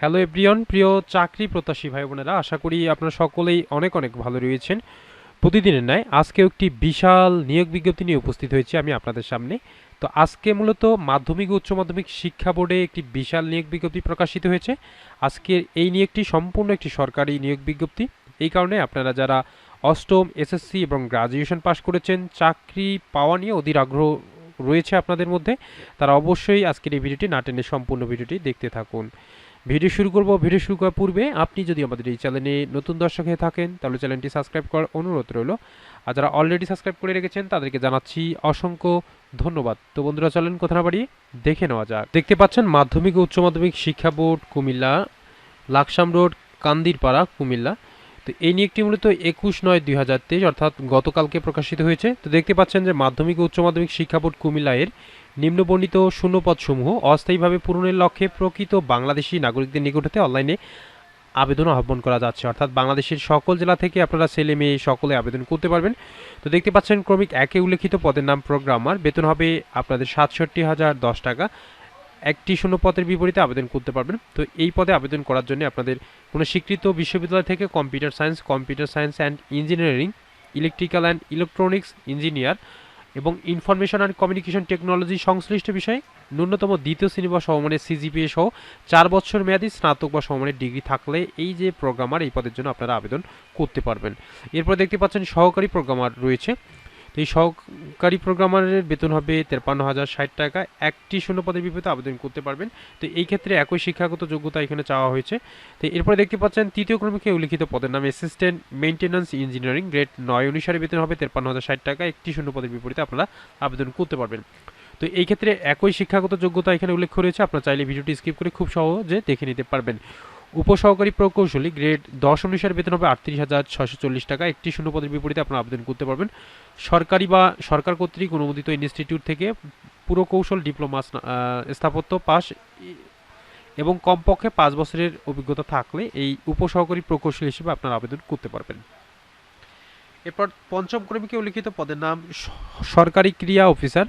Hello everyone প্রিয় চাকরি প্রত্যাশী ভাই বোনেরা, আশা করি আপনারা সকলেই অনেক অনেক ভালো রয়েছেন। প্রতিদিনের ন্যায় আজকেও একটি বিশাল নিয়োগ বিজ্ঞপ্তি নিয়ে উপস্থিত হয়েছি আমি আপনাদের সামনে। তো আজকে মূলত মাধ্যমিক উচ্চ মাধ্যমিক শিক্ষা বোর্ডে একটি বিশাল নিয়োগ বিজ্ঞপ্তি প্রকাশিত হয়েছে। আজকের এই নিয়োগটি সম্পূর্ণ একটি সরকারি নিয়োগ বিজ্ঞপ্তি। এই কারণে আপনারা যারা অষ্টম এসএসসি এবং গ্রাজুয়েশন পাশ করেছেন, চাকরি পাওয়া নিয়ে অধীর আগ্রহ রয়েছে আপনাদের মধ্যে, তারা অবশ্যই আজকের এই ভিডিওটি না টেনে সম্পূর্ণ ভিডিওটি দেখতে থাকুন। ভিডিও শুরু করব, ভিডিও শুরু করার পূর্বে আপনি যদি আমাদের এই চ্যানেলে নতুন দর্শক হয়ে থাকেন, তাহলে চ্যানেলটি সাবস্ক্রাইব করার অনুরোধ রইল। আর যারা অলরেডি সাবস্ক্রাইব করে রেখেছেন, তাদেরকে জানাচ্ছি অসংখ্য ধন্যবাদ। তো বন্ধুরা, চলেন কথা না বাড়িয়ে দেখে নেওয়া যাক। দেখতে পাচ্ছেন মাধ্যমিক ও উচ্চ মাধ্যমিক শিক্ষা বোর্ড কুমিল্লা, লাকসাম রোড, কান্দিরপাড়া, কুমিল্লা। তো এই নিয়োগটি মূলত একুশ নয় দুই হাজার তেইশ, অর্থাৎ গতকালকে প্রকাশিত হয়েছে। তো দেখতে পাচ্ছেন যে মাধ্যমিক ও উচ্চ মাধ্যমিক শিক্ষা বোর্ড কুমিল্লা এর নিম্নবর্ণিত শূন্যপদসমূহ অস্থায়ীভাবে পূরণের লক্ষ্যে প্রকৃত বাংলাদেশি নাগরিকদের নিকট হতে অনলাইনে আবেদন আহ্বান করা যাচ্ছে। অর্থাৎ বাংলাদেশের সকল জেলা থেকে আপনারা ছেলে মেয়ে সকলে আবেদন করতে পারবেন। তো দেখতে পাচ্ছেন, ক্রমিক একে উল্লেখিত পদের নাম প্রোগ্রামার। বেতন হবে আপনাদের সাতষট্টি হাজার দশ টাকা। একটি শূন্য পদের বিপরীতে আবেদন করতে পারবেন। তো এই পদে আবেদন করার জন্য আপনাদের কোনো স্বীকৃত বিশ্ববিদ্যালয় থেকে computer science computer science and engineering, electrical and electronics engineer এবং ইনফরমেশন অ্যান্ড কমিউনিকেশন টেকনোলজি সংশ্লিষ্ট বিষয়ে ন্যূনতম দ্বিতীয় শ্রেণি বা সমমানের সিজিপিএ সহ চার বছর মেয়াদী স্নাতক বা সমমানের ডিগ্রি থাকলে এই যে প্রোগ্রামার, এই পদের জন্য আপনারা আবেদন করতে পারবেন। এরপর দেখতে পাচ্ছেন সহকারী প্রোগ্রামার রয়েছে। তো এই সহকারী প্রোগ্রামারের বেতন হবে তেপান্ন হাজার ষাট টাকা। একটি শূন্য পদের বিপরীতে আবেদন করতে পারবেন। তো এই ক্ষেত্রে একই শিক্ষাগত যোগ্যতা এখানে চাওয়া হয়েছে। তো এরপরে দেখতে পাচ্ছেন, তৃতীয় ক্রমিকে উল্লিখিত পদের নাম অ্যাসিস্ট্যান্ট মেনটেন্যান্স ইঞ্জিনিয়ারিং গ্রেড নয় অনুসারে বেতন হবে তেপান্ন হাজার ষাট টাকা। একটি শূন্য পদের বিপরীতে আপনারা আবেদন করতে পারবেন। তো এই ক্ষেত্রে একই শিক্ষাগত যোগ্যতা এখানে উল্লেখ রয়েছে আপনারা চাইলে ভিডিওটি স্কিপ করে খুব সহজে দেখে নিতে পারবেন। উপসহকারী প্রকৌশলী গ্রেড দশ অনুসারে বেতন হবে আটত্রিশ হাজার ছশো চল্লিশ টাকা। একটি শূন্য পদের বিপরীতে আপনারা আবেদন করতে পারবেন। সরকারি বা সরকার কর্তৃক অনুমোদিত ইনস্টিটিউট থেকে পুরকৌশল ডিপ্লোমা স্থাপত্য পাস এবং কমপক্ষে পাঁচ বছরের অভিজ্ঞতা থাকলে এই উপসহকারী প্রকৌশলী হিসেবে আপনারা আবেদন করতে পারবেন। এরপর পঞ্চম ক্রমিকে উল্লিখিত পদের নাম সরকারি ক্রিয়া অফিসার।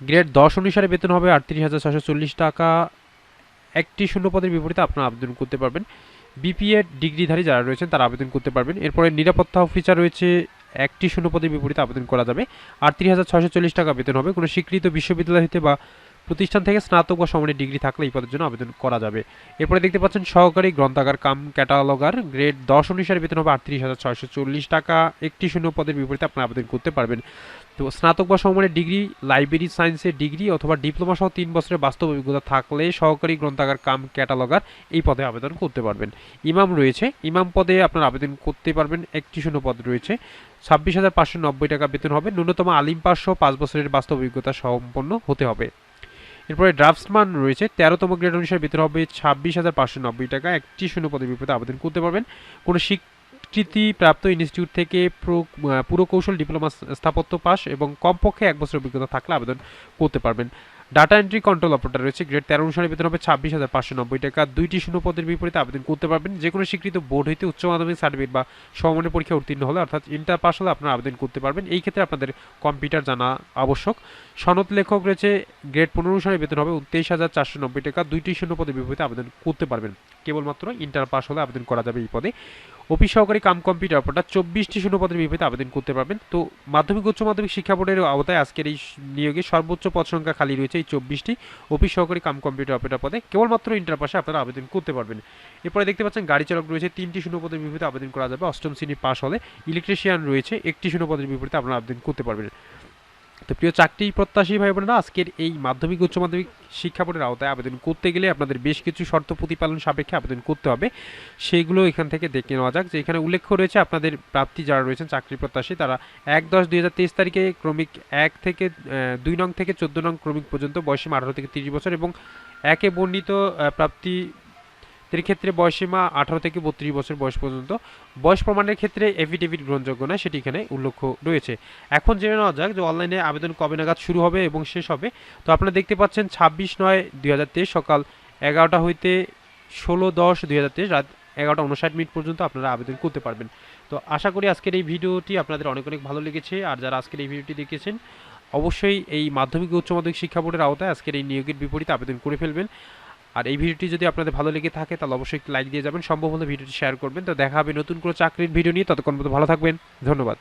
গ্রেড দশ অনুসারে বেতন হবে আটত্রিশ হাজার ছশো চল্লিশ টাকা। একটি শূন্য পদের বিপরীতে আপনারা আবেদন করতে পারবেন। বিপিএ ডিগ্রিধারী যারা রয়েছেন, তারা আবেদন করতে পারবেন। এরপরে নিরাপত্তা অফিসার রয়েছে, একটি শূন্য পদের বিপরীতে আবেদন করা যাবে। আটত্রিশ হাজার চল্লিশ টাকা বেতন হবে। কোনো স্বীকৃত বিশ্ববিদ্যালয় হতে বা প্রতিষ্ঠান থেকে স্নাতক বা সমানের ডিগ্রি থাকলে এই পদের জন্য আবেদন করা যাবে। এরপরে দেখতে পাচ্ছেন সহকারী গ্রন্থাগার কাম ক্যাটালগার, গ্রেড দশ অনুসারে বেতন হবে আটত্রিশ হাজার ছয়শো চল্লিশ টাকা। একটি শূন্য পদের বিপরীতে আপনি আবেদন করতে পারবেন। তো স্নাতক বা সমমানের ডিগ্রি, লাইব্রেরি সায়েন্সের ডিগ্রি অথবা ডিপ্লোমা সহ তিন বছরের বাস্তব অভিজ্ঞতা থাকলে সহকারী গ্রন্থাগার কাম ক্যাটালগার এই পদে আবেদন করতে পারবেন। ইমাম রয়েছে। ইমাম পদে আপনার আবেদন করতে পারবেন। একটি শূন্য পদ রয়েছে। ছাব্বিশ হাজার পাঁচশো নব্বই টাকা বেতন হবে। ন্যূনতম আলিম সহ পাঁচ বছরের বাস্তব অভিজ্ঞতা সম্পন্ন হতে হবে। এরপরে ড্রাফটসম্যান রয়েছে, তেরোতম গ্রেড অনুসারে বেতন হবে ছাব্বিশ হাজার পাঁচশো নব্বই টাকা। একটি শূন্য পদের বিপদে আবেদন করতে পারবেন। কোনো স্বীকৃতিপ্রাপ্ত ইনস্টিটিউট থেকে পুরকৌশল ডিপ্লোমা স্থাপত্য পাস এবং কমপক্ষে এক বছর অভিজ্ঞতা থাকলে আবেদন করতে পারবেন। ডাটা এন্ট্রি কন্ট্রোল অপারেটর রয়েছে। গ্রেড তেরো অনুসারে বেতন হবে ছাব্বিশ হাজার পাঁচশো নব্বই টাকা। দুইটি শূন্য পদের বিপরীতে আবেদন করতে পারবেন। যে কোনো স্বীকৃত বোর্ড হইতে উচ্চ মাধ্যমিক সার্টিফিকেট বা সমমানের পরীক্ষা উত্তীর্ণ হলে অর্থাৎ ইন্টার পাস হলে আপনারা আবেদন করতে পারবেন। এই ক্ষেত্রে আপনাদের কম্পিউটার জানা আবশ্যক। সনদ লেখক রয়েছে। গ্রেড পনেরো অনুসারে বেতন হবে উনতেইশ হাজার চারশো নব্বই টাকা। দুইটি শূন্য পদের বিপরীতে আবেদন করতে পারবেন। কেবলমাত্র ইন্টার পাস হলে আবেদন করা যাবে এই পদে। অফিস সহকারী কাম কম্পিউটার অপারেটর চব্বিশটি শূন্য পদের বিপরীতে আবেদন করতে পারবেন। তো মাধ্যমিক উচ্চ মাধ্যমিক শিক্ষা বোর্ডের আওতায় আজকের এই নিয়োগে সর্বোচ্চ পদ সংখ্যা খালি রয়েছে এই চব্বিশটি। অফিস সহকারী কাম কম্পিউটার অপারেটর পদে কেবলমাত্র ইন্টার পাশে আপনারা আবেদন করতে পারবেন। এরপরে দেখতে পাচ্ছেন গাড়ি চালক রয়েছে, তিনটি শূন্য পদের বিপরীতে আবেদন করা যাবে। অষ্টম শ্রেণি পাস হলে ইলেকট্রিশিয়ান রয়েছে, একটি শূন্য পদের বিপরীতে আপনারা আবেদন করতে পারবেন। তো প্রিয় চাকরি প্রত্যাশী ভাই বোনেরা, আজকের এই মাধ্যমিক, উচ্চ মাধ্যমিক শিক্ষা বোর্ডের আওতায় আবেদন করতে গেলে আপনাদের বেশ কিছু শর্ত প্রতিপালন সাপেক্ষে আবেদন করতে হবে। সেগুলো এখান থেকে দেখে নেওয়া যাক যে এখানে উল্লেখ রয়েছে আপনাদের প্রাপ্তি যারা রয়েছেন চাকরি প্রত্যাশী, তারা এক দশ দুই হাজার তেইশ তারিখে ক্রমিক এক থেকে দুই নং থেকে চোদ্দ নং ক্রমিক পর্যন্ত বয়সে আঠারো থেকে তিরিশ বছর এবং একে বর্ণিত প্রাপ্তি এর ক্ষেত্রে বয়সীমা আঠারো থেকে বত্রিশ বছর বয়স পর্যন্ত। বয়স প্রমাণের ক্ষেত্রে এফিডেভিট গ্রহণযোগ্য নয় সেটি এখানে উল্লেখ রয়েছে। এখন জেনে নেওয়া যাক যে অনলাইনে আবেদন কবে নাগাদ শুরু হবে এবং শেষ হবে। তো আপনারা দেখতে পাচ্ছেন ছাব্বিশ নয় দুই সকাল এগারোটা হইতে ষোলো দশ দুই রাত এগারোটা উনষাট মিনিট পর্যন্ত আপনারা আবেদন করতে পারবেন। তো আশা করি আজকের এই ভিডিওটি আপনাদের অনেক অনেক ভালো লেগেছে। আর যারা আজকের এই ভিডিওটি দেখেছেন, অবশ্যই এই মাধ্যমিক উচ্চ মাধ্যমিক শিক্ষা বোর্ডের আওতায় আজকের এই নিয়োগের বিপরীতে আবেদন করে ফেলবেন। আর এই ভিডিওটি যদি আপনাদের ভালো লেগে থাকে, তাহলে অবশ্যই একটি লাইক দিয়ে যাবেন। সম্ভব হলে ভিডিওটি শেয়ার করবেন। তো দেখা হবে নতুন কোনো চাকরির ভিডিও নিয়ে। ততক্ষণ পর্যন্ত ভালো থাকবেন। ধন্যবাদ।